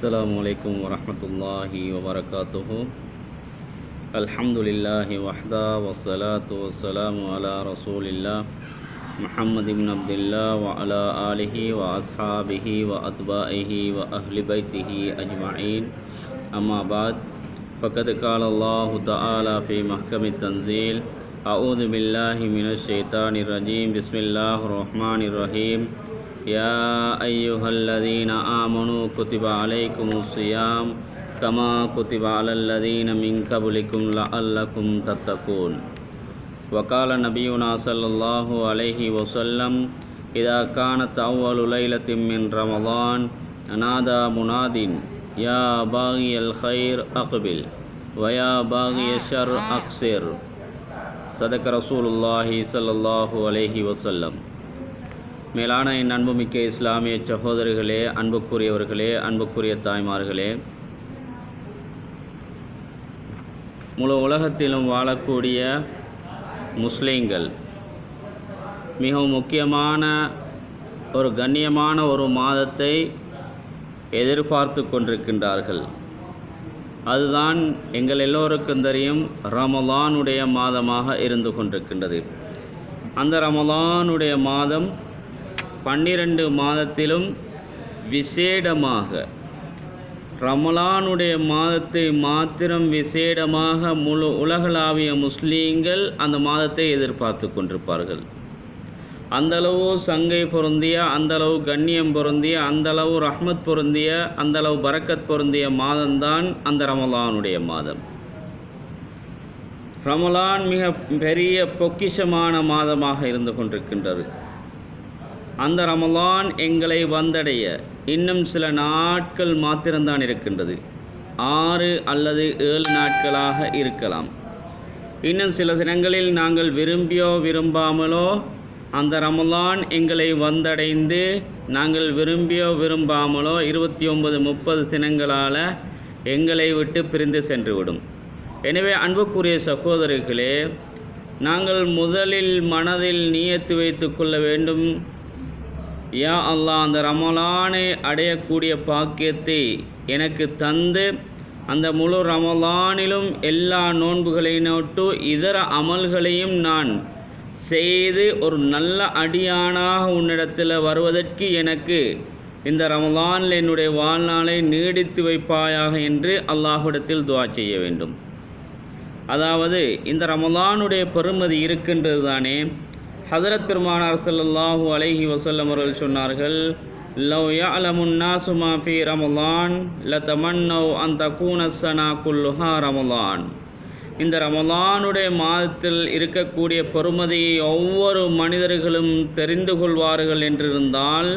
السلام عليكم ورحمة الله وبركاته. الحمد لله وحده والصلاة والسلام على رسول الله محمد بن عبد الله وعلى آله وأصحابه وأتباعه وأهل بيته أجمعين. أما بعد فقد قال الله تعالى في محكم التنزيل أعوذ بالله من الشيطان الرجيم. بسم الله الرحمن الرحيم. يا أيها الذين آمنوا كتب عليكم الصيام كما كتب على الذين من قبلكم لعلكم تتقون. وقال نبينا صلى الله عليه وسلم إذا كانت أول ليلة من رمضان نادى مناد يا باغي الخير أقبل ويا باغي الشر أقصر صدق رسول الله صلى الله عليه وسلم. மேலான என் அன்புமிக்க இஸ்லாமிய சகோதரர்களே அன்புக்குரியவர்களே அன்புக்குரிய தாய்மார்களே. முழு உலகத்திலும் வாழக்கூடிய முஸ்லீம்கள் மிகவும் முக்கியமான ஒரு கண்ணியமான ஒரு மாதத்தை எதிர்பார்த்து கொண்டிருக்கின்றார்கள். அதுதான் எங்கள் எல்லோருக்கும் தெரியும் ரமலானுடைய மாதமாக இருந்து கொண்டிருக்கின்றது. அந்த ரமலானுடைய மாதம் பன்னிரண்டு மாதத்திலும் விசேடமாக. ரமலானுடைய மாதத்தை மாத்திரம் விசேடமாக முழு உலகளாவிய முஸ்லீம்கள் அந்த மாதத்தை எதிர்பார்த்து கொண்டிருப்பார்கள். அந்தளவு சங்கை பொருந்திய அந்தளவு கண்ணியம் பொருந்திய அந்தளவு ரஹ்மத் பொருந்திய அந்தளவு பரக்கத் பொருந்திய மாதம்தான் அந்த ரமலானுடைய மாதம். ரமலான் மிக பெரிய பொக்கிஷமான மாதமாக இருந்து கொண்டிருக்கின்றது. அந்த ரமலான் எங்களை வந்தடைய இன்னும் சில நாட்கள் மாத்திரம்தான் இருக்கின்றது. ஆறு அல்லது ஏழு நாட்களாக இருக்கலாம். இன்னும் சில தினங்களில் நாங்கள் விரும்பியோ விரும்பாமலோ அந்த ரமலான் எங்களை வந்தடைந்து நாங்கள் விரும்பியோ விரும்பாமலோ இருபத்தி ஒன்பது முப்பது தினங்களால் எங்களை விட்டு பிரிந்து சென்றுவிடும். எனவே அன்புக்குரிய சகோதரர்களே நாங்கள் முதலில் மனதில் நியத்து வைத்து கொள்ள வேண்டும். யா அல்லாஹ் அந்த ரமலானை அடையக்கூடிய பாக்கியத்தை எனக்கு தந்து அந்த முழு ரமலானிலும் எல்லா நோன்புகளை நோட்டு இதர அமல்களையும் நான் செய்து ஒரு நல்ல அடியானாக உன்னிடத்தில் வருவதற்கு எனக்கு இந்த ரமலானில் என்னுடைய வாழ்நாளை நீடித்து வைப்பாயாக என்று அல்லாஹ்விடத்தில் துவா செய்ய வேண்டும். அதாவது இந்த ரமலானுடைய பெருமதி இருக்கின்றது தானே ஹதரத் பெருமானார் ஸல்லல்லாஹு அலைஹி வசல்லம் அவர்கள் சொன்னார்கள் லவ் யஅலமுன் நாசு மா ஃபீ ரமலான் ல தமன்னவ் அந்த கூனசனா குல்லுஹா ரமலான். இந்த ரமலானுடைய மாதத்தில் இருக்கக்கூடிய பெருமதியை ஒவ்வொரு மனிதர்களும் தெரிந்து கொள்வார்கள் என்றிருந்தால்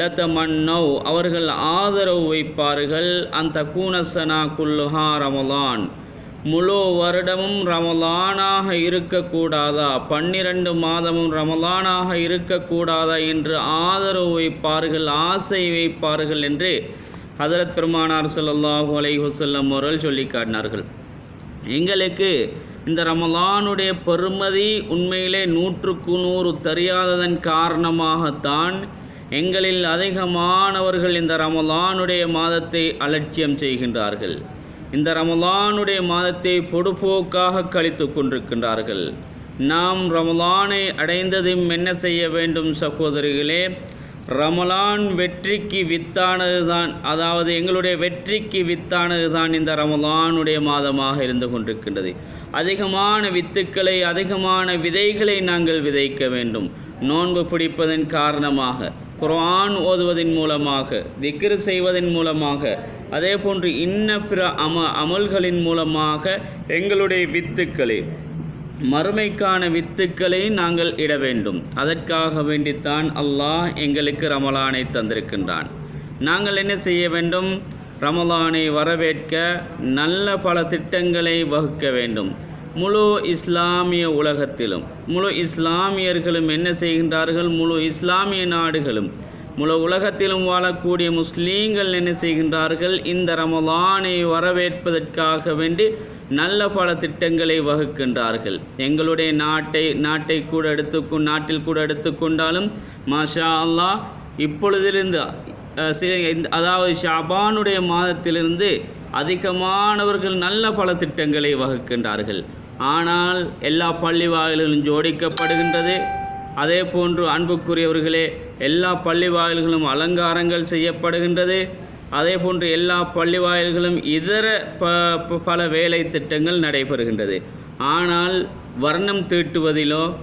லதமன்னவ் அவர்கள் ஆதரவு வைப்பார்கள் அந்த கூனசனா குல்லுஹா ரமலான். முழு வருடமும் ரமலானாக இருக்கக்கூடாதா? பன்னிரண்டு மாதமும் ரமலானாக இருக்கக்கூடாதா என்று ஆதரவு வைப்பார்கள் ஆசை வைப்பார்கள் என்று ஹதரத் பெருமானார் ஸல்லல்லாஹு அலைஹுசல்லம் அவர்கள் சொல்லி காட்டினார்கள். எங்களுக்கு இந்த ரமலானுடைய பெருமதி உண்மையிலே நூற்றுக்கு நூறு தெரியாததன் காரணமாகத்தான் எங்களில் அதிகமானவர்கள் இந்த ரமலானுடைய மாதத்தை அலட்சியம் செய்கின்றார்கள். இந்த ரமலானுடைய மாதத்தை பொடுபோக்காக கழித்து கொண்டிருக்கின்றார்கள். நாம் ரமலானை அடைந்ததும் என்ன செய்ய வேண்டும் சகோதரிகளே? ரமலான் வெற்றிக்கு வித்தானது தான் அதாவது எங்களுடைய வெற்றிக்கு வித்தானது தான் இந்த ரமலானுடைய மாதமாக இருந்து கொண்டிருக்கின்றது. அதிகமான வித்துக்களை அதிகமான விதைகளை நாங்கள் விதைக்க வேண்டும். நோன்பு பிடிப்பதன் காரணமாக குர்ஆன் ஓதுவதன் மூலமாக திக்ரு செய்வதன் மூலமாக அதே போன்று இன்ன பிற அம அமல்களின் மூலமாக எங்களுடைய வித்துக்களை. மறுமைக்கான வித்துக்களை நாங்கள் இட வேண்டும். அதற்காக வேண்டித்தான் அல்லாஹ் எங்களுக்கு ரமலானை தந்திருக்கின்றான். நாங்கள் என்ன செய்ய வேண்டும்? ரமலானை வரவேற்க நல்ல பல திட்டங்களை வகுக்க வேண்டும். முழு இஸ்லாமிய உலகத்திலும் முழு இஸ்லாமியர்களும் என்ன செய்கின்றார்கள்? முழு இஸ்லாமிய நாடுகளும் முழு உலகத்திலும் வாழக்கூடிய முஸ்லீம்கள் என்ன செய்கின்றார்கள்? இந்த ரமலானை வரவேற்பதற்காக வேண்டி நல்ல பல திட்டங்களை வகுக்கின்றார்கள். எங்களுடைய நாட்டை நாட்டை கூட எடுத்துக்கொ நாட்டில் கூட எடுத்துக்கொண்டாலும் மாஷா அல்லாஹ் இப்பொழுதிலிருந்து சில அதாவது ஷாபானுடைய மாதத்திலிருந்து அதிகமானவர்கள் நல்ல பல திட்டங்களை வகுக்கின்றார்கள். ஆனால் எல்லா பள்ளி வாயில்களும் ஜோடிக்கப்படுகின்றது. அதே போன்று அன்புக்குரியவர்களே எல்லா பள்ளி வாயில்களும் அலங்காரங்கள் செய்யப்படுகின்றது. அதே போன்று எல்லா பள்ளி வாயில்களும் இதர ப ப- பல வேலை திட்டங்கள் நடைபெறுகின்றது. ஆனால் வர்ணம் தீட்டுவதிலோ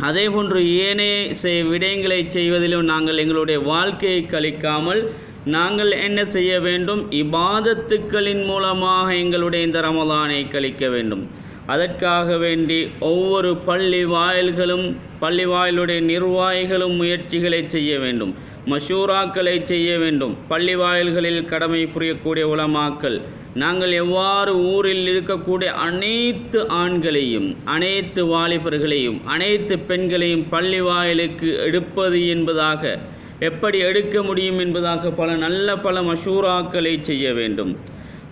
அதே போன்று ஏனைய செய் விடயங்களை செய்வதிலும் நாங்கள் எங்களுடைய வாழ்க்கையை கழிக்காமல் நாங்கள் என்ன செய்ய வேண்டும்? இபாதத்துக்களின் மூலமாக எங்களுடைய இந்த ரமதானை கழிக்க வேண்டும். அதற்காக வேண்டி ஒவ்வொரு பள்ளி வாயில்களும் பள்ளி வாயிலுடைய நிர்வாகிகளும் முயற்சிகளை செய்ய வேண்டும். மஷூராக்களை செய்ய வேண்டும். பள்ளி வாயில்களில் கடமை புரியக்கூடிய உலமாக்கல் நாங்கள் எவ்வாறு ஊரில் இருக்கக்கூடிய அனைத்து ஆண்களையும் அனைத்து வாலிபர்களையும் அனைத்து பெண்களையும் பள்ளி வாயிலுக்கு எடுப்பது என்பதாக எப்படி எடுக்க முடியும் என்பதாக பல நல்ல பல மஷூராக்களை செய்ய வேண்டும்.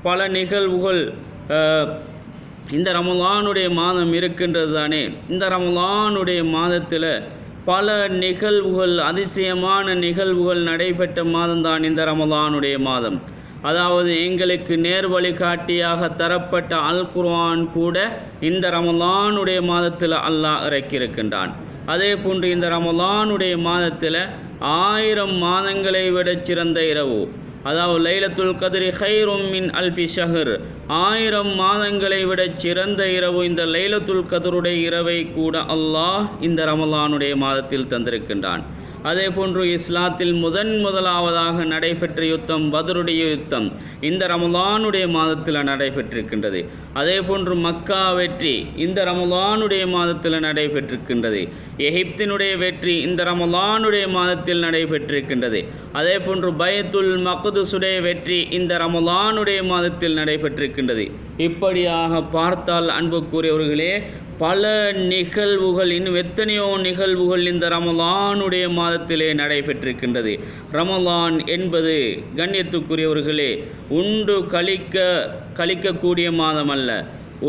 பல நிகழ்வுகள் இந்த ரமலானுடைய மாதம் இருக்கின்றது தானே இந்த ரமலானுடைய மாதத்தில் பல நிகழ்வுகள் அதிசயமான நிகழ்வுகள் நடைபெற்ற மாதம்தான் இந்த ரமலானுடைய மாதம். அதாவது எங்களுக்கு நேர் வழிகாட்டியாக தரப்பட்ட அல் குர்ஆன் கூட இந்த ரமலானுடைய மாதத்தில் அல்லாஹ் இறக்கியிருக்கின்றான். அதே போன்று இந்த ரமலானுடைய மாதத்தில் ஆயிரம் மாதங்களை விட சிறந்த இரவு அதாவது லைலத்துல் கதிரி ஹைரும் மின் அல்ஃபி ஷஹர். ஆயிரம் மாதங்களை விட சிறந்த இரவு இந்த லைலத்துல் கதருடைய இரவை கூட அல்லாஹ் இந்த ரமலானுடைய மாதத்தில் தந்திருக்கின்றான். அதே போன்று இஸ்லாத்தில் முதன் முதலாவதாக நடைபெற்ற யுத்தம் பதருடைய யுத்தம் இந்த ரமலானுடைய மாதத்தில் நடைபெற்றிருக்கின்றது. அதே போன்று மக்கா வெற்றி இந்த ரமலானுடைய மாதத்தில் நடைபெற்றிருக்கின்றது. எகிப்தினுடைய வெற்றி இந்த ரமலானுடைய மாதத்தில் நடைபெற்றிருக்கின்றது. அதே போன்று பயத்துல் மக்துசுடைய வெற்றி இந்த ரமலானுடைய மாதத்தில் நடைபெற்றிருக்கின்றது. இப்படியாக பார்த்தால் அன்புக்குரியவர்களே பல நிகழ்வுகள் இன்னும் எத்தனையோ நிகழ்வுகள் இந்த ரமலானுடைய மாதத்திலே நடைபெற்றிருக்கின்றது. ரமலான் என்பது கண்ணியத்துக்குரியவர்களே உண்டு கழிக்க கழிக்கக்கூடிய மாதம் அல்ல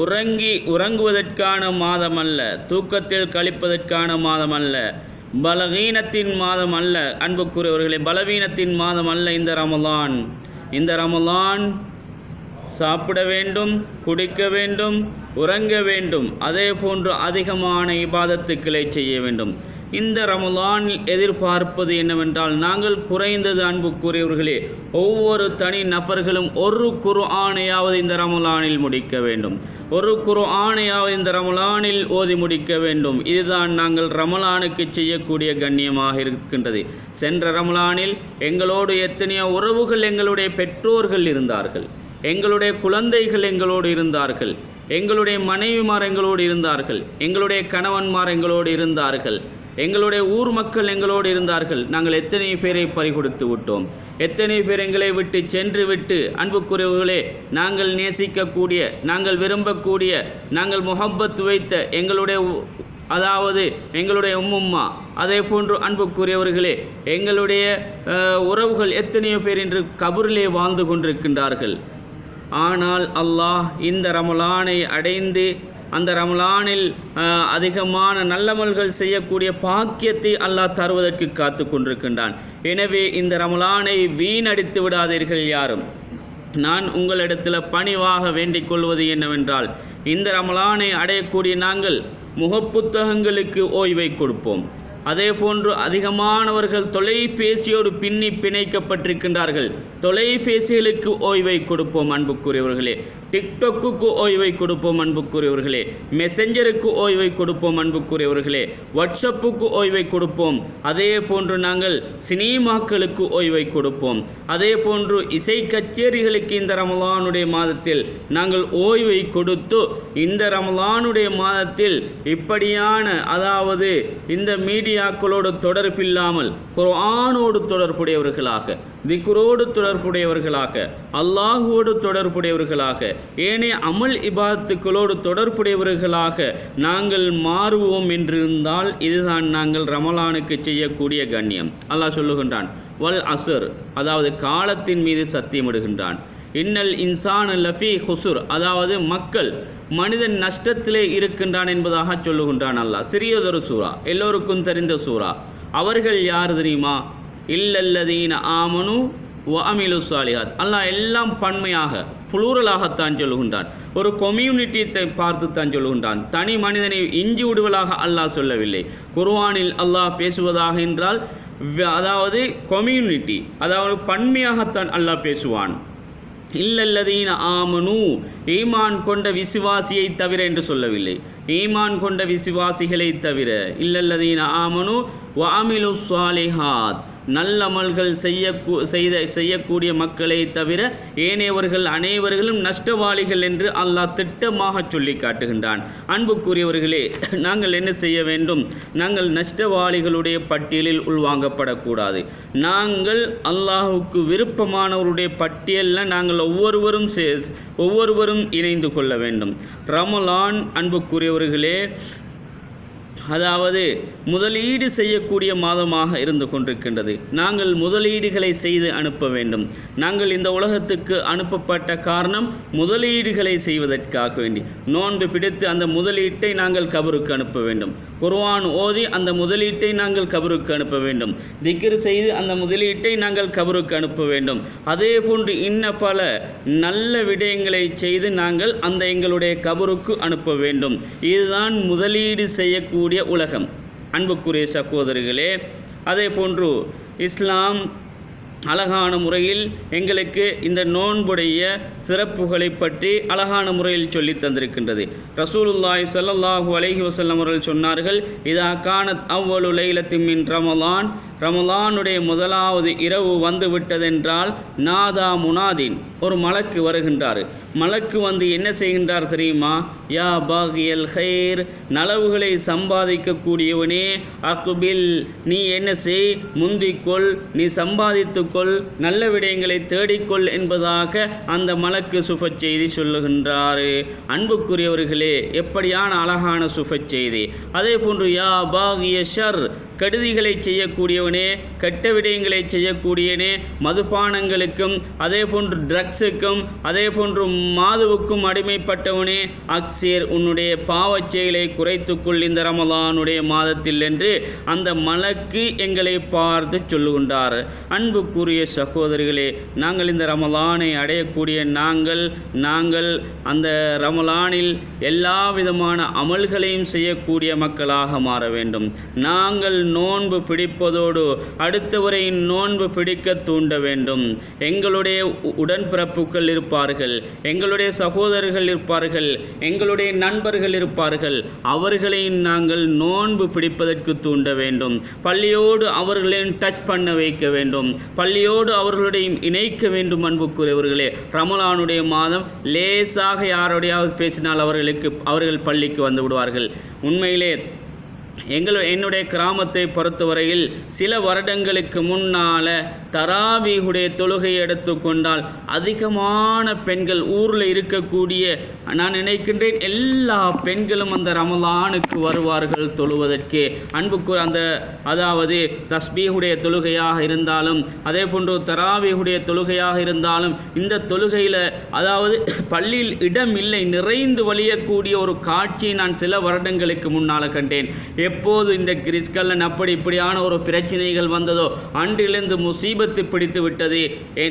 உறங்கி உறங்குவதற்கான மாதம் அல்ல தூக்கத்தில் கழிப்பதற்கான மாதம் அல்ல பலவீனத்தின் மாதம் அல்ல அன்புக்குரியவர்களே பலவீனத்தின் மாதம் அல்ல இந்த ரமலான். இந்த ரமலான் சாப்பிட வேண்டும் குடிக்க வேண்டும் உறங்க வேண்டும். அதே போன்று அதிகமான இபாதத்துக்களை செய்ய வேண்டும். இந்த ரமலானில் எதிர்பார்ப்பது என்னவென்றால் நாங்கள் குறைந்தது அன்புக்குரியவர்களே ஒவ்வொரு தனி நபர்களும் ஒரு குரு ஆணையாவது இந்த ரமலானில் முடிக்க வேண்டும். ஒரு குரு ஆணையாவது இந்த ரமலானில் ஓதி முடிக்க வேண்டும். இதுதான் நாங்கள் ரமலானுக்கு செய்யக்கூடிய கண்ணியமாக இருக்கின்றது. சென்ற ரமலானில் எங்களோடு எத்தனையோ உறவுகள் எங்களுடைய பெற்றோர்கள் இருந்தார்கள். எங்களுடைய குழந்தைகள் எங்களோடு இருந்தார்கள். எங்களுடைய மனைவிமார் எங்களோடு இருந்தார்கள். எங்களுடைய கணவன்மார் எங்களோடு இருந்தார்கள். எங்களுடைய ஊர் மக்கள் எங்களோடு இருந்தார்கள். நாங்கள் எத்தனை பேரை பறிகொடுத்து விட்டோம். எத்தனை பேர் எங்களை விட்டு சென்று விட்டு அன்புக்குரியவர்களே நாங்கள் நேசிக்கக்கூடிய நாங்கள் விரும்பக்கூடிய நாங்கள் முகப்பத் வைத்த எங்களுடைய உ- அதாவது எங்களுடைய உம்மும்மா அதே போன்று அன்புக்குரியவர்களே எங்களுடைய உறவுகள் எத்தனையோ பேர் இன்று கபரிலே வாழ்ந்து கொண்டிருக்கின்றார்கள். ஆனால் அல்லாஹ் இந்த ரமலானை அடைந்து அந்த ரமலானில் அதிகமான நல்லமல்கள் செய்யக்கூடிய பாக்கியத்தை அல்லாஹ் தருவதற்கு காத்து கொண்டிருக்கின்றான். எனவே இந்த ரமலானை வீணடித்து விடாதீர்கள் யாரும். நான் உங்களிடத்தில் பணிவாக வேண்டிக் கொள்வது என்னவென்றால் இந்த ரமலானை அடையக்கூடிய நாங்கள் முகப்புத்தகங்களுக்கு ஓய்வை கொடுப்போம். அதே போன்று அதிகமானவர்கள் தொலைபேசியோடு பின்னி பிணைக்கப்பட்டிருக்கின்றார்கள். தொலைபேசிகளுக்கு ஓய்வை கொடுப்போம் அன்புக்குரியவர்களே. டிக்டாக்குக்கு ஓய்வை கொடுப்போம் அன்புக்குரியவர்களே. மெசஞ்சருக்கு ஓய்வை கொடுப்போம் அன்புக்குரியவர்களே. வாட்ஸ்அப்புக்கு ஓய்வை கொடுப்போம். அதே போன்று நாங்கள் சினிமாக்களுக்கு ஓய்வை கொடுப்போம். அதே போன்று இசை கச்சேரிகளுக்கு இந்த ரமலானுடைய மாதத்தில் நாங்கள் ஓய்வை கொடுத்து இந்த ரமலானுடைய மாதத்தில் இப்படியான அதாவது இந்த மீடியாக்களோடு தொடர்பில்லாமல் குர்ஆனோடு தொடர்புடையவர்களாக திக்ரோடு தொடர்புடையவர்களாக அல்லாஹுவோடு தொடர்புடையவர்களாக ஏனைய அமல் இபாத்துக்களோடு தொடர்புடையவர்களாக நாங்கள் மாறுவோம் என்றிருந்தால் இதுதான் நாங்கள் ரமலானுக்கு செய்யக்கூடிய கண்ணியம். அல்லாஹ் சொல்லுகின்றான் வல் அசர் அதாவது காலத்தின் மீது சத்தியமிடுகின்றான். இன்னல் இன்சான் லஃபி ஹுசுர். அதாவது மக்கள் மனிதன் நஷ்டத்திலே இருக்கின்றான் என்பதாக சொல்லுகின்றான் அல்லாஹ். சிறியதொரு சூறா எல்லோருக்கும் தெரிந்த சூறா. அவர்கள் யார் தெரியுமா? இல்லல்லதீன ஆமனு அமிலு சாலிஹாத் அல்லாஹ் எல்லாம் பன்மையாக புளூரலாகத்தான் சொல்லுகின்றான். ஒரு கொம்யூனிட்டியை பார்த்து தான் சொல்லுகின்றான். தனி மனிதனை இஞ்சி விடுவதாக அல்லாஹ் சொல்லவில்லை. குர்வானில் அல்லாஹ் பேசுவதாக என்றால் வ- அதாவது கொம்யூனிட்டி அதாவது பன்மையாகத்தான் அல்லாஹ் பேசுவான். இல்லல்லதீன ஆமனு ஈமான் கொண்ட விசுவாசியை தவிர என்று சொல்லவில்லை. ஈமான் கொண்ட விசுவாசிகளை தவிர இல்லல்லதீன ஆமனு வாமிலு சுவாலிஹாத் நல்லமல்கள் செய்ய செய்த செய்யக்கூடிய மக்களை தவிர ஏனையவர்கள் அனைவர்களும் நஷ்டவாளிகள் என்று அல்லாஹ் திட்டமாக சொல்லி காட்டுகின்றான். அன்புக்குரியவர்களே நாங்கள் என்ன செய்ய வேண்டும்? நாங்கள் நஷ்டவாளிகளுடைய பட்டியலில் உள்வாங்கப்படக்கூடாது. நாங்கள் அல்லாஹுக்கு விருப்பமானவருடைய பட்டியலில் நாங்கள் ஒவ்வொருவரும் சே ஒவ்வொருவரும் இணைந்து கொள்ள வேண்டும். ரமலான் அன்புக்குரியவர்களே அதாவது முதலீடு செய்யக்கூடிய மாதமாக இருந்து கொண்டிருக்கின்றது. நாங்கள் முதலீடுகளை செய்து அனுப்ப வேண்டும். நாங்கள் இந்த உலகத்துக்கு அனுப்பப்பட்ட காரணம் முதலீடுகளை செய்வதற்காக வேண்டி. நோன்பு பிடித்து அந்த முதலீட்டை நாங்கள் கபருக்கு அனுப்ப வேண்டும். குர்வான் ஓதி அந்த முதலீட்டை நாங்கள் கபருக்கு அனுப்ப வேண்டும். திக்ரு செய்து அந்த முதலீட்டை நாங்கள் கபருக்கு அனுப்ப வேண்டும். அதே போன்று இன்ன பல நல்ல விடயங்களை செய்து நாங்கள் அந்த எங்களுடைய கபருக்கு அனுப்ப வேண்டும். இதுதான் முதலீடு செய்யக்கூடிய உலகம். அன்புக்குரிய சகோதரிகளே அதே போன்று இஸ்லாம் அழகான முறையில் எங்களுக்கு இந்த நோன்புடைய சிறப்புகளை பற்றி அழகான முறையில் சொல்லி தந்திருக்கின்றது. ரசூலுல்லாய் ஸல்லல்லாஹு அலஹி வசல்லம் அவர்கள் சொன்னார்கள் இதா காணத் அவ்வளு லைலத்தின் ரமலான் ரமலானுடைய முதலாவது இரவு வந்து விட்டதென்றால் நாதா முனாதின் ஒரு மலக்கு வருகின்றார். மலக்கு வந்து என்ன செய்கின்றார் தெரியுமா? யா பாகியல் ஹைர் நலவுகளை சம்பாதிக்கக்கூடியவனே அக்குபில் நீ என்ன செய்? முந்திக்கொள் நீ சம்பாதித்துக்கொள் நல்ல விடயங்களை தேடிக்கொள் என்பதாக அந்த மலக்கு சுப செய்தி சொல்லுகின்றார். அன்புக்குரியவர்களே எப்படியான அழகான சுப செய்தி. அதே போன்று யா பாகிய ஷர் கடுதிகளை செய்யக்கூடியவனே கெட்ட விடயங்களை செய்யக்கூடியனே மதுபானங்களுக்கும் அதே போன்று ட்ரக்ஸுக்கும் அதே போன்று மாதுவுக்கும் அடிமைப்பட்டவனே அக்சேர் உன்னுடைய பாவச் செயலை குறைத்துக்கொள் இந்த ரமலானுடைய மாதத்தில் என்று அந்த மலக்கு எங்களை பார்த்து சொல்லுகின்றார். அன்புக்குரிய சகோதரிகளே நாங்கள் இந்த ரமலானை அடையக்கூடிய நாங்கள் நாங்கள் அந்த ரமலானில் எல்லா விதமான அமல்களையும் செய்யக்கூடிய மக்களாக மாற வேண்டும். நாங்கள் நோன்பு பிடிப்பதோடு அடுத்தவரை நோன்பு பிடிக்க தூண்ட வேண்டும். எங்களுடைய உடன்பிறப்புகள் இருப்பார்கள். எங்களுடைய சகோதரர்கள் இருப்பார்கள். எங்களுடைய நண்பர்கள் இருப்பார்கள். அவர்களையும் நாங்கள் நோன்பு பிடிப்பதற்கு தூண்ட வேண்டும். பள்ளியோடு அவர்களையும் டச் பண்ண வைக்க வேண்டும். பள்ளியோடு அவர்களையும் இணைக்க வேண்டும் அன்புக்குரியவர்களே. ரமலானுடைய மாதம் லேசாக யாரோடையாவது பேசினால் அவர்களுக்கு அவர்கள் பள்ளிக்கு வந்து விடுவார்கள். உண்மையிலே எங்கள் என்னுடைய கிராமத்தை பொறுத்தவரையில் சில வருடங்களுக்கு முன்னால் தராவீகுடைய தொழுகையை எடுத்துக்கொண்டால் அதிகமான பெண்கள் ஊரில் இருக்கக்கூடிய நான் நினைக்கின்றேன் எல்லா பெண்களும் அந்த ரமலானுக்கு வருவார்கள் தொழுவதற்கு. அன்புக்கு அந்த அதாவது தஸ்பீஹுடைய தொழுகையாக இருந்தாலும் அதே போன்று தராவீகுடைய தொழுகையாக இருந்தாலும் இந்த தொழுகையில் அதாவது பள்ளியில் இடம் இல்லை நிறைந்து வழியக்கூடிய ஒரு காட்சியை நான் சில வருடங்களுக்கு முன்னால் கண்டேன். எப்போது இந்த கிறிஸ்கல்லன் அப்படி இப்படியான ஒரு பிரச்சனைகள் வந்ததோ அன்றிலிருந்து முசீபத்து பிடித்து விட்டது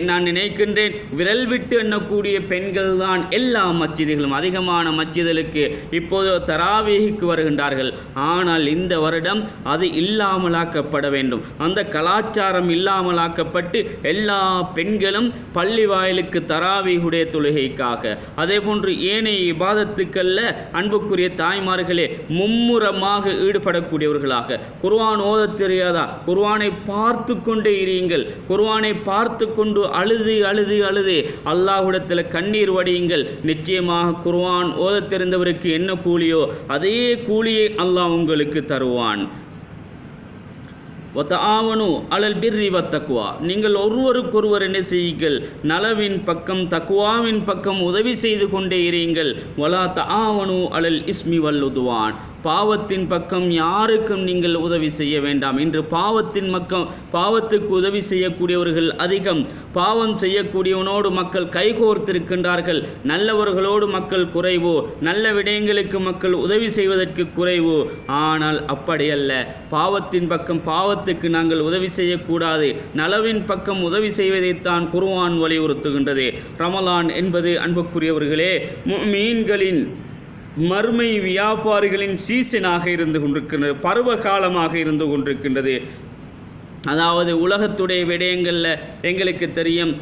நான் நினைக்கின்றேன். விரல் விட்டு எண்ணக்கூடிய பெண்கள் தான் எல்லா மச்சிதிகளும் அதிகமான மச்சிதலுக்கு இப்போது தராவேகிக்கு வருகின்றார்கள். ஆனால் இந்த வருடம் அது இல்லாமலாக்கப்பட வேண்டும். அந்த கலாச்சாரம் இல்லாமலாக்கப்பட்டு எல்லா பெண்களும் பள்ளி வாயிலுக்கு தராவீகுடைய தொழுகைக்காக. அதே போன்று ஏனைய இபாதத்துக்கல்ல அன்புக்குரிய தாய்மார்களே மும்முரமாக ஈடு ஈடுபடக்கூடியவர்களாக குர்வான் ஓத தெரியாதா? குர்வானை பார்த்து கொண்டே இருங்கள். குர்வானை பார்த்து கொண்டு அழுது அழுது அழுது அல்லாஹுடத்தில் கண்ணீர் வடியுங்கள். நிச்சயமாக குர்வான் ஓத தெரிந்தவருக்கு என்ன கூலியோ அதே கூலியை அல்லாஹ் உங்களுக்கு தருவான். ஒத்தாவனு அலல் பிர்ரி வத்தக்குவா நீங்கள் ஒருவருக்கொருவர் என்ன செய்யுங்கள்? நலவின் பக்கம் தக்குவாவின் பக்கம் உதவி செய்து கொண்டே இருங்கள். வலா த ஆவணு அலல் இஸ்மி வல்லுதுவான் பாவத்தின் பக்கம் யாருக்கும் நீங்கள் உதவி செய்ய வேண்டாம். இன்று பாவத்தின் பக்கம் பாவத்துக்கு உதவி செய்யக்கூடியவர்கள் அதிகம். பாவம் செய்யக்கூடியவனோடு மக்கள் கைகோர்த்திருக்கின்றார்கள். நல்லவர்களோடு மக்கள் குறைவோ. நல்ல விடயங்களுக்கு மக்கள் உதவி செய்வதற்கு குறைவோ. ஆனால் அப்படியல்ல. பாவத்தின் பக்கம் பாவத்துக்கு நாங்கள் உதவி செய்யக்கூடாது. நலவின் பக்கம் உதவி செய்வதைத்தான் குருவான் வலியுறுத்துகின்றது. ரமலான் என்பது அன்புக்குரியவர்களே மீன்களின் மறுமை வியாபாரிகளின் சீசனாக இருந்து கொண்டிருக்கின்றது பருவ காலமாக இருந்து கொண்டிருக்கின்றது. அதாவது உலகத்துடைய விடயங்களில் எங்களுக்கு தெரியும்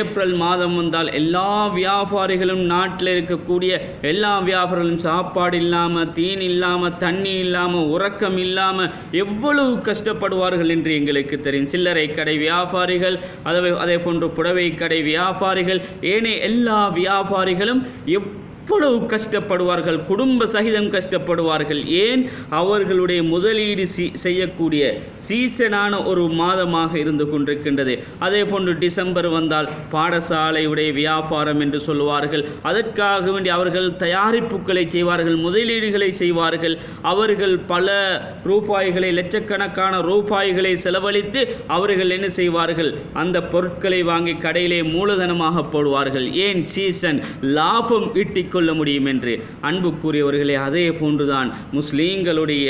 ஏப்ரல் மாதம் வந்தால் எல்லா வியாபாரிகளும் நாட்டில் இருக்கக்கூடிய எல்லா வியாபாரிகளும் சாப்பாடு இல்லாமல் தீன் இல்லாமல் தண்ணி இல்லாமல் உறக்கம் இல்லாமல் எவ்வளவு கஷ்டப்படுவார்கள் என்று எங்களுக்கு தெரியும். சில்லறை கடை வியாபாரிகள் அதை அதே போன்று புடவை கடை வியாபாரிகள் ஏனைய எல்லா வியாபாரிகளும் எவ் எவ்வளவு கஷ்டப்படுவார்கள் குடும்ப சகிதம் கஷ்டப்படுவார்கள் ஏன்? அவர்களுடைய முதலீடு செய்யக்கூடிய சீசனான ஒரு மாதமாக இருந்து கொண்டிருக்கின்றது. அதே போன்று டிசம்பர் வந்தால் பாடசாலையுடைய வியாபாரம் என்று சொல்லுவார்கள். அதற்காக வேண்டி அவர்கள் தயாரிப்புகளை செய்வார்கள் முதலீடுகளை செய்வார்கள். அவர்கள் பல ரூபாய்களை லட்சக்கணக்கான ரூபாய்களை செலவழித்து அவர்கள் என்ன செய்வார்கள்? அந்த பொருட்களை வாங்கி கடையிலே மூலதனமாக போடுவார்கள். ஏன்? சீசன் லாபம் கொள்ள முடியும் என்று அன்புக்குரியவர்களே அதே போன்றுதான் முஸ்லீம்களுடைய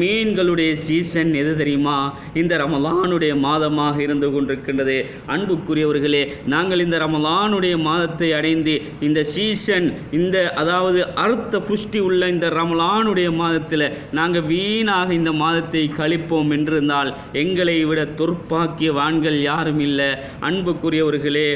மீன்களுடைய சீசன் எது தெரியுமா? இந்த ரமலானுடைய மாதமாக இருந்து கொண்டிருக்கின்றது. அன்புக்குரியவர்களே நாங்கள் இந்த ரமலானுடைய மாதத்தை அடைந்து இந்த சீசன் இந்த அதாவது அர்த்த புஷ்டி உள்ள இந்த ரமலானுடைய மாதத்தில் நாங்கள் வீணாக இந்த மாதத்தை கழிப்போம் என்றிருந்தால் எங்களை விட துர்ப்பாக்கிய வான்கள் யாரும் இல்லை. அன்புக்குரியவர்களே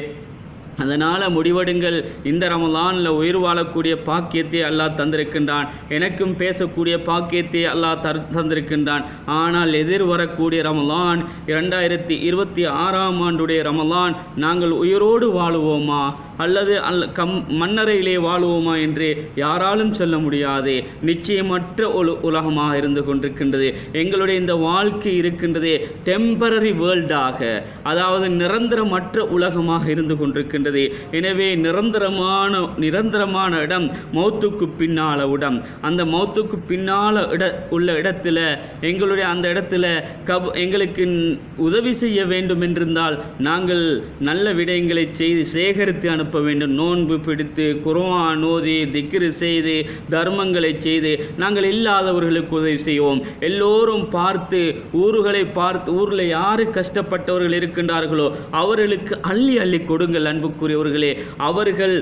அதனால் முடிவெடுங்கள். இந்த ரமலானில் உயிர் வாழக்கூடிய பாக்கியத்தை அல்லாஹ் தந்திருக்கின்றான். எனக்கும் பேசக்கூடிய பாக்கியத்தை அல்லாஹ் தர் தந்திருக்கின்றான். ஆனால் எதிர் வரக்கூடிய ரமலான் இரண்டாயிரத்தி இருபத்தி ஆறாம் ஆண்டுடைய ரமலான் நாங்கள் உயிரோடு வாழுவோமா? அல்லது அல்ல கம் மன்னரையிலே வாழுவோமா என்று யாராலும் சொல்ல முடியாது. நிச்சயமற்ற உல உலகமாக இருந்து கொண்டிருக்கின்றது. எங்களுடைய இந்த வாழ்க்கை இருக்கின்றது டெம்பரரி வேர்ல்டாக அதாவது நிரந்தரமற்ற உலகமாக இருந்து கொண்டிருக்கின்றது. எனவே நிரந்தரமான நிரந்தரமான இடம் மௌத்துக்கு பின்னால இடம் அந்த மௌத்துக்கு பின்னால இட உள்ள இடத்துல எங்களுடைய அந்த இடத்துல கப் எங்களுக்கு உதவி செய்ய வேண்டும் என்றிருந்தால் நாங்கள் நல்ல விடயங்களை செய்து சேகரித்து அனுப்ப வேண்டும். நோன்பு பிடித்து குர்ஆன் ஓதி திக்ரு செய்து தர்மங்களை செய்து நாங்கள் இல்லாதவர்களுக்கு உதவி செய்வோம். எல்லோரும் பார்த்து ஊர்களை பார்த்து ஊரில் யாரு கஷ்டப்பட்டவர்கள் இருக்கின்றார்களோ அவர்களுக்கு அள்ளி அள்ளி கொடுங்கள் அன்புக்குரியவர்களே. அவர்கள்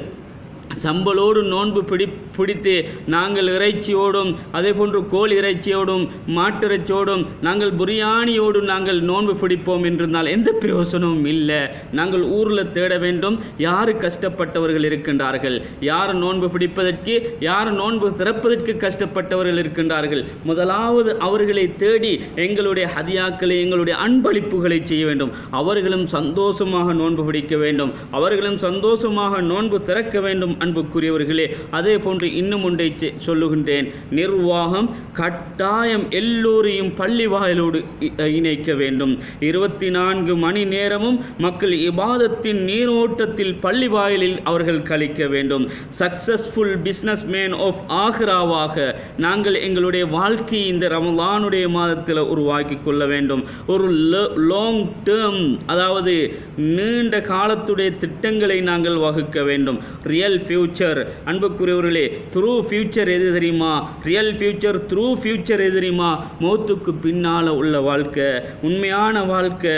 சம்பளோடு நோன்பு பிடி பிடித்து நாங்கள் இறைச்சியோடும் அதே போன்று கோழி இறைச்சியோடும் மாட்டிறைச்சியோடும் நாங்கள் பிரியாணியோடும் நாங்கள் நோன்பு பிடிப்போம் என்றிருந்தால் எந்த பிரயோசனமும் இல்லை. நாங்கள் ஊரில் தேட வேண்டும். யார் கஷ்டப்பட்டவர்கள் இருக்கின்றார்கள்? யார் நோன்பு பிடிப்பதற்கு யார் நோன்பு திறப்பதற்கு கஷ்டப்பட்டவர்கள் இருக்கின்றார்கள்? முதலாவது அவர்களை தேடி எங்களுடைய ஹதியாக்களை எங்களுடைய அன்பளிப்புகளை செய்ய வேண்டும். அவர்களும் சந்தோஷமாக நோன்பு பிடிக்க வேண்டும். அவர்களும் சந்தோஷமாக நோன்பு திறக்க வேண்டும் அன்புக்குரியவர்களே. அதே போன்று இன்னும் ஒன்றை சொல்லுகின்றேன். நிர்வாகம் கட்டாயம் எல்லோரையும் பள்ளி வாயிலோடு இணைக்க வேண்டும். இருபத்தி நான்கு மணி நேரமும் மக்கள் இபாதத்தின் நீரோட்டத்தில் பள்ளி வாயிலில் அவர்கள் கழிக்க வேண்டும். சக்சஸ்ஃபுல் பிஸ்னஸ் மேன் ஆஃப் ஆக்ராவாக நாங்கள் எங்களுடைய வாழ்க்கையை இந்த ரமலானுடைய மாதத்தில் உருவாக்கி கொள்ள வேண்டும். ஒரு லாங் டேர்ம் அதாவது நீண்ட காலத்துடைய திட்டங்களை நாங்கள் வகுக்க வேண்டும். ரியல் ஃபியூச்சர் அன்புக்குரியவர்களே த்ரூ ஃப்யூச்சர் எது தெரியுமா? ரியல் ஃப்யூச்சர் த்ரூ ஃப்யூச்சர் எது தெரியுமா? மௌத்துக்கு பின்னால் உள்ள வாழ்க்கை உண்மையான வாழ்க்கை.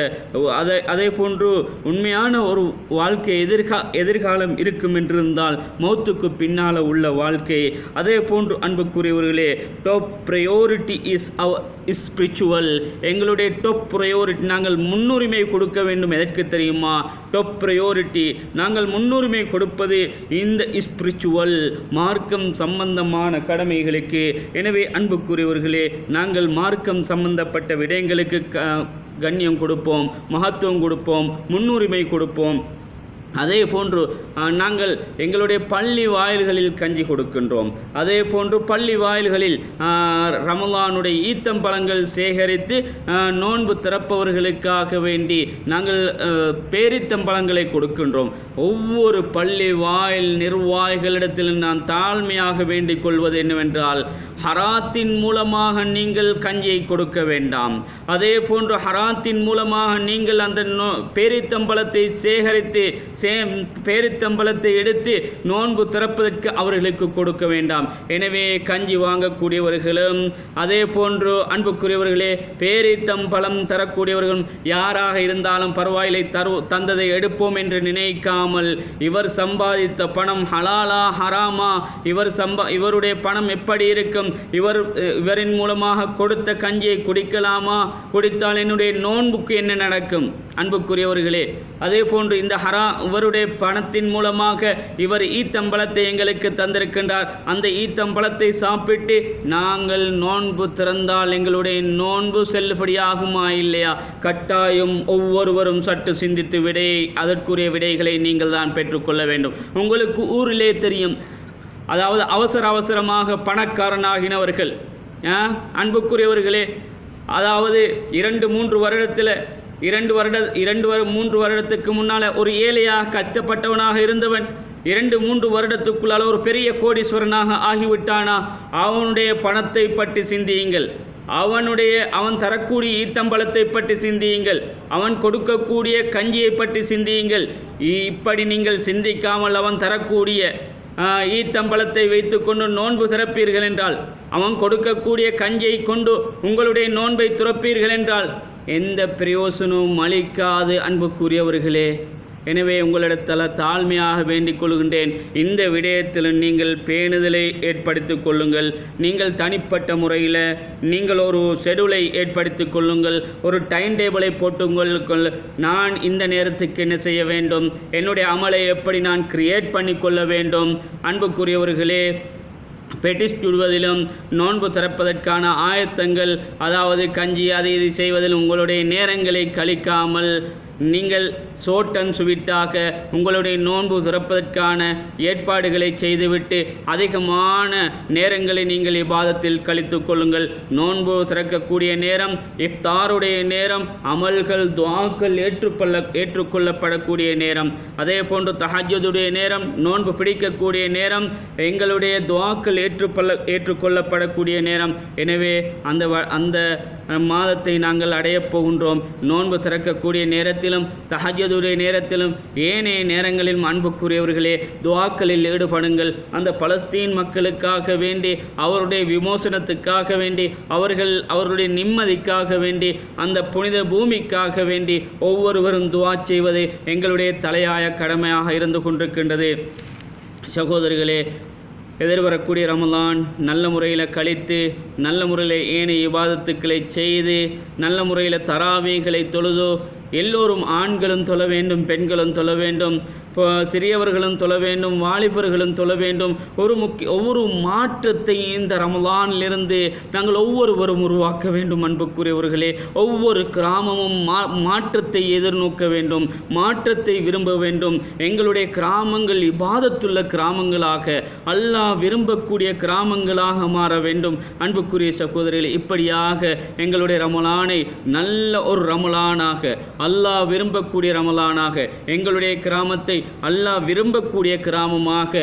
அதை அதே போன்று உண்மையான ஒரு வாழ்க்கை எதிர்கா எதிர்காலம் இருக்கும் என்றிருந்தால் மௌத்துக்கு பின்னால் உள்ள வாழ்க்கை. அதே போன்று அன்புக்குரியவர்களே top priority is our is spiritual எங்களுடைய டாப் ப்ரையோரிட்டி நாங்கள் முன்னுரிமை கொடுக்க வேண்டும். எதற்கு தெரியுமா? டாப் ப்ரையோரிட்டி நாங்கள் முன்னுரிமை கொடுப்பது இந்த ஸ்பிரிச்சுவல் மார்க்கம் சம்பந்தமான கடமைகளுக்கு. எனவே அன்புக்குரியவர்களே நாங்கள் மார்க்கம் சம்பந்தப்பட்ட விடயங்களுக்கு க கண்ணியம் கொடுப்போம் மகத்துவம் கொடுப்போம் முன்னுரிமை கொடுப்போம். அதே போன்று நாங்கள் எங்களுடைய பள்ளி வாயில்களில் கஞ்சி கொடுக்கின்றோம். அதே போன்று பள்ளி வாயில்களில் ரமலானுடைய ஈத்தம் ஈத்தம்பழங்கள் சேகரித்து நோன்பு திறப்பவர்களுக்காக வேண்டி நாங்கள் பேரித்தம் பேரித்தம்பழங்களை கொடுக்கின்றோம். ஒவ்வொரு பள்ளி வாயில் நிர்வாகிகளிடத்தில் நான் தாழ்மையாக வேண்டிக் கொள்வது என்னவென்றால் ஹராத்தின் மூலமாக நீங்கள் கஞ்சியை கொடுக்க வேண்டாம். அதே போன்று ஹராத்தின் மூலமாக நீங்கள் அந்த நோ பேரித்தம்பழத்தை சேகரித்து சே பேரித்தம்பலத்தை எடுத்து நோன்பு திறப்பதற்கு அவர்களுக்கு கொடுக்க வேண்டாம். எனவே கஞ்சி வாங்கக்கூடியவர்களும் அதே போன்று அன்புக்குரியவர்களே பேரித்தம்பலம் தரக்கூடியவர்களும் யாராக இருந்தாலும் பரவாயில்லை தரு தந்ததை எடுப்போம் என்று நினைக்காமல் இவர் சம்பாதித்த பணம் ஹலாலா ஹராமா? இவர் சம்பா இவருடைய பணம் எப்படி இருக்கும்? இவர் இவரின் மூலமாக கொடுத்த கஞ்சியை குடிக்கலாமா? குடித்தால் என்னுடைய நோன்புக்கு என்ன நடக்கும்? அன்புக்குரியவர்களே அதே போன்று இந்த ஹரா இவருடைய பணத்தின் மூலமாக இவர் ஈத்தம்பழத்தை எங்களுக்கு தந்திருக்கின்றார். அந்த ஈத்தம்பழத்தை சாப்பிட்டு நாங்கள் நோன்பு திறந்தால் எங்களுடைய நோன்பு செல்லுபடியாகுமா இல்லையா கட்டாயம் ஒவ்வொருவரும் சற்று சிந்தித்து விடையை அதற்குரிய விடைகளை நீங்கள் தான் பெற்றுக்கொள்ள வேண்டும். உங்களுக்கு ஊரிலே தெரியும். அதாவது அவசர அவசரமாக பணக்காரனாகினவர்கள் ஆ, அன்புக்குரியவர்களே அதாவது இரண்டு மூன்று வருடத்தில் இரண்டு வருட இரண்டு வரு மூன்று வருடத்துக்கு முன்னால் ஒரு ஏழையாக கஷ்டப்பட்டவனாக இருந்தவன் இரண்டு மூன்று வருடத்துக்குள்ளால் ஒரு பெரிய கோடீஸ்வரனாக ஆகிவிட்டானா? அவனுடைய பணத்தை பற்றி சிந்தியுங்கள். அவனுடைய அவன் தரக்கூடிய ஈத்தம்பளத்தை பற்றி சிந்தியுங்கள். அவன் கொடுக்கக்கூடிய கஞ்சியை பற்றி சிந்தியுங்கள். இப்படி நீங்கள் சிந்திக்காமல் அவன் தரக்கூடிய ஈத்தம்பளத்தை வைத்துக்கொண்டு நோன்பு திறப்பீர்கள் என்றால் அவன் கொடுக்கக்கூடிய கஞ்சியை கொண்டு உங்களுடைய நோன்பை துறப்பீர்கள் என்றால் எந்த பிரயோசனமும் அளிக்காது அன்புக்குரியவர்களே. எனவே உங்களிடத்தில் தாழ்மையாக வேண்டிக் கொள்கின்றேன். இந்த விடயத்தில் நீங்கள் பேணுதலை ஏற்படுத்தி கொள்ளுங்கள். நீங்கள் தனிப்பட்ட முறையில் நீங்கள் ஒரு ஷெடியூலை ஏற்படுத்திக் கொள்ளுங்கள். ஒரு டைம் டேபிளை போட்டுங்கள். நான் இந்த நேரத்துக்கு என்ன செய்ய வேண்டும்? என்னுடைய அமலை எப்படி நான் கிரியேட் பண்ணிக்கொள்ள வேண்டும்? அன்புக்குரியவர்களே பெட்டிஸ் சுடுவதிலும் நோன்பு திறப்பதற்கான ஆயத்தங்கள் அதாவது கஞ்சி அதை இது செய்வதில் உங்களுடைய நேரங்களை கழிக்காமல் நீங்கள் சோட்டன் சுவிட்டாக உங்களுடைய நோன்பு திறப்பதற்கான ஏற்பாடுகளை செய்துவிட்டு அதிகமான நேரங்களை நீங்கள் இபாதத்தில் கழித்து கொள்ளுங்கள். நோன்பு திறக்கக்கூடிய நேரம் இஃப்தாருடைய நேரம் அமல்கள் துவாக்கள் ஏற்றுக்கொள்ள ஏற்றுக்கொள்ளப்படக்கூடிய நேரம். அதே போன்று தஹஜுடைய நேரம் நோன்பு பிடிக்கக்கூடிய நேரம் எங்களுடைய துவாக்கள் ஏற்றுக்கொள்ள ஏற்றுக்கொள்ளப்படக்கூடிய நேரம். எனவே அந்த வ- அந்த மாதத்தை நாங்கள் அடையப் போகின்றோம். நோன்பு திறக்கக்கூடிய நேரத்திலும் தஹஜ்ஜுடைய நேரத்திலும் ஏனைய நேரங்களிலும் அன்புக்குரியவர்களே துவாக்களில் ஈடுபடுங்கள். அந்த பலஸ்தீன் மக்களுக்காக வேண்டி அவருடைய விமோசனத்துக்காக வேண்டி அவர்கள் அவருடைய நிம்மதிக்காக வேண்டி அந்த புனித பூமிக்காக வேண்டி ஒவ்வொருவரும் துவா செய்வது எங்களுடைய தலையாய கடமையாக இருந்து கொண்டிருக்கின்றது. சகோதரிகளே எதிர்வரக்கூடிய ரமலான் நல்ல முறையில் கழித்து நல்ல முறையில் ஏனைய விவாதத்துக்களை செய்து நல்ல முறையில் தராவிகளை தொழுதோ எல்லோரும் ஆண்களும் தொழ வேண்டும் பெண்களும் தொழ வேண்டும். சிறியவர்களும் தொழ வேண்டும் வாலிபர்களும் தொழ வேண்டும். ஒரு முக்கிய ஒவ்வொரு மாற்றத்தையும் இந்த ரமலானிலிருந்து நாங்கள் ஒவ்வொருவரும் உருவாக்க வேண்டும் அன்புக்குரியவர்களே. ஒவ்வொரு கிராமமும் மா மாற்றத்தை எதிர்நோக்க வேண்டும் மாற்றத்தை விரும்ப வேண்டும். எங்களுடைய கிராமங்கள் இபாதத்துள்ள கிராமங்களாக அல்லாஹ் விரும்பக்கூடிய கிராமங்களாக மாற வேண்டும். அன்புக்குரிய சகோதரிகளை இப்படியாக எங்களுடைய ரமலானை நல்ல ஒரு ரமலானாக அல்லாஹ் விரும்பக்கூடிய ரமலானாக எங்களுடைய கிராமத்தை அல்லாஹ் விரும்பக்கூடிய கிராமமாக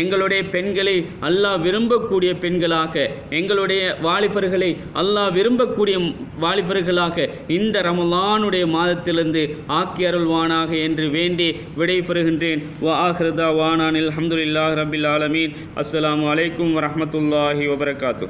எங்களுடைய பெண்களை அல்லாஹ் விரும்பக்கூடிய பெண்களாக எங்களுடைய வாலிபர்களை அல்லாஹ் விரும்பக்கூடிய வாலிபர்களாக இந்த ரமலானுடைய மாதத்திலிருந்து ஆக்கி அருள்வானாக என்று வேண்டி விடைபெறுகின்றேன். வா ஆஹ்ரதா வானானில் அஹமதுல்லா ரபில் ஆலமீன். அஸ்லாம் அலைக்கும் வரமத்துல்லாஹி வபரகாத்து.